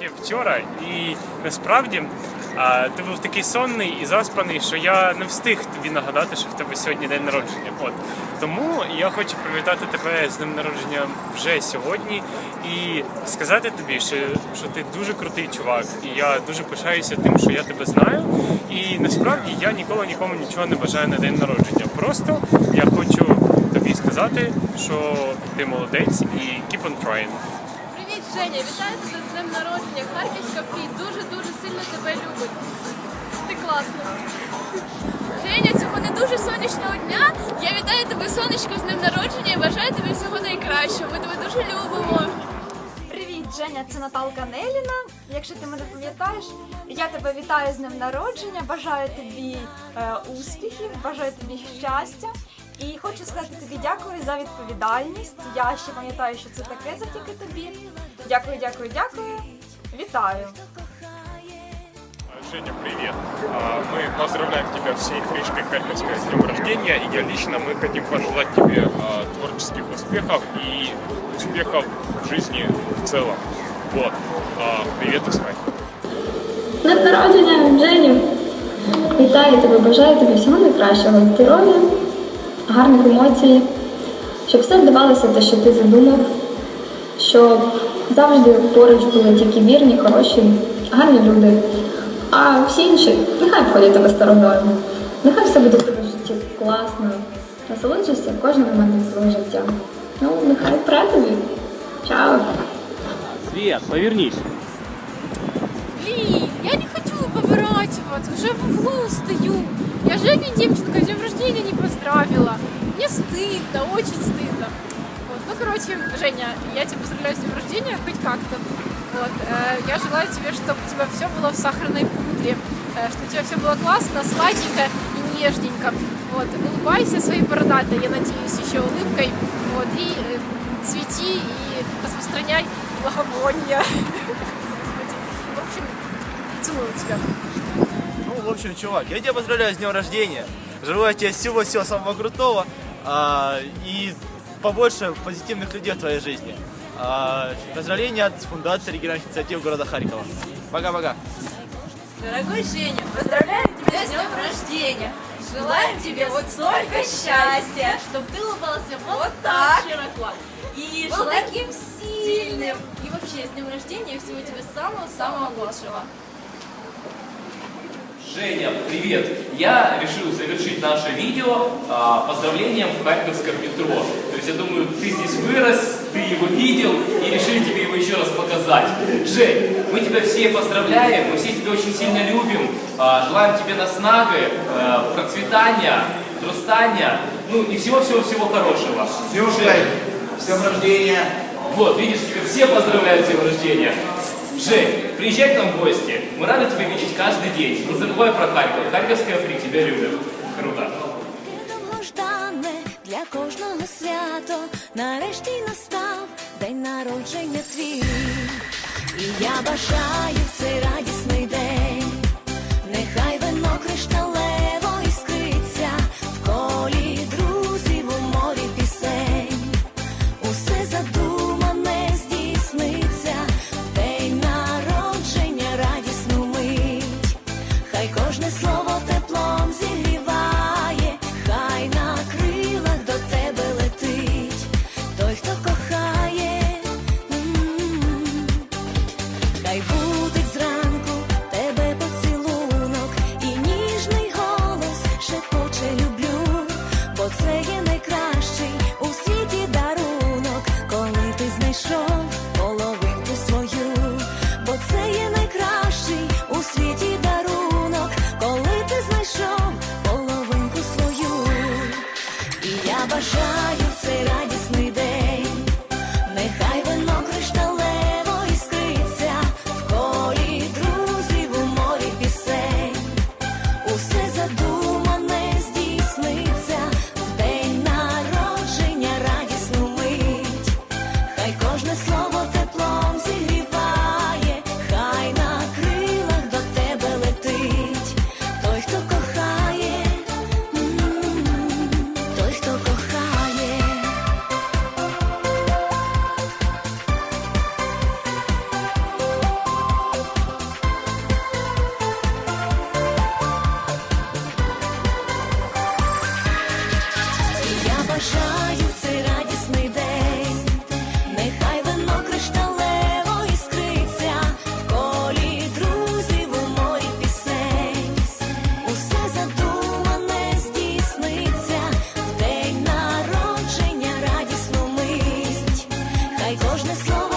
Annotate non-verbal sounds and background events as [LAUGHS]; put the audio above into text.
ще вчора, і насправді а, ти був такий сонний і заспаний, що я не встиг тобі нагадати, що в тебе сьогодні день народження. От тому я хочу привітати тебе з днем народження вже сьогодні і сказати тобі, що, що ти дуже крутий чувак, і я дуже пишаюся тим, що я тебе знаю. І насправді я ніколи нікому нічого не бажаю на день народження. Просто я хочу тобі сказати, що ти молодець і keep on trying. Привіт, Женя! Вітаю тебе з днем народження. Харківська Фрі дуже-дуже сильно тебе любить. Ти класна. Женя, цього не дуже сонячного дня. Я вітаю тебе, сонечко, з днем народження і бажаю тобі всього найкращого. Ми тебе дуже любимо. Привіт, Женя, це Наталка Неліна. Якщо ти мене пам'ятаєш, я тебе вітаю з днем народження, бажаю тобі е, успіхів, бажаю тобі щастя. І хочу сказати тобі дякую за відповідальність. Я ще пам'ятаю, що це таке завдяки тобі. Дякую, дякую, дякую. Вітаю. Женя, привет. Мы поздравляем тебя всей фришкой Харьковской с днем рождения. И я лично мы хотим пожелать тебе творческих успехов и успехов в жизни в целом. Вот. Привет из Харькова. Днем народження, Женю! Вітаю тебе, бажаю тобі всього найкращого, здоров'я, гарних емоцій, щоб все вдавалося те, що ти задумав, щоб завжди поруч були тільки вірні, хороші, гарні люди. А всі інші нехай входять тебе стороною. Нехай все буде в тебе в житті класно. Насолоджуйся кожним моментом свого життя. Ну, нехай пре тобі. Чао! Свет, повернись. Блін, я не хочу поворачиваться, уже в углу стою. Я Женю Демченко с днем рождения не поздравила. Мне стыдно, очень стыдно. Вот. Ну, короче, Женя, я тебя поздравляю с днем рождения, хоть как-то. Вот. э, Я желаю тебе, чтобы у тебя все было в сахарной пудре, э, чтобы у тебя все было классно, сладенько и нежненько. Вот. Улыбайся своей бородатой, я надеюсь, еще улыбкой. Вот. И э, цвети и распространяй благовония. [LAUGHS] В общем, целую тебя. Ну, в общем, чувак, я тебя поздравляю с днем рождения. Желаю тебе всего-всего самого крутого а, и побольше позитивных людей в твоей жизни. А, поздравления от Фундации региональных инициатив города Харькова. Пока-пока. Дорогой Женя, поздравляем тебя с днем рождения! Желаем тебе вот столько счастья, чтобы ты улыбался вот так широко. И был таким сильным. И вообще, с днем рождения и всего тебе самого-самого лучшего. Женя, привет! Я решил завершить наше видео а, поздравлением в Харьковском метро. То есть я думаю, ты здесь вырос, ты его видел и решили тебе его еще раз показать. Жень, мы тебя все поздравляем, мы все тебя очень сильно любим, а, желаем тебе наснага, а, процветания, взрастания, ну и всего-всего-всего хорошего. Жень, С днем рождения. Вот, видишь, тебя все поздравляют с днем рождения. Жень, приезжай к нам в гости. Мы рады тебя видеть каждый день. Не забывай про Харьков. Харьковская фри тебя любят. Круто. довгождане для кожного свято. Нарешті настав день народження твій. І я бажаю в цей радісний кожне слово.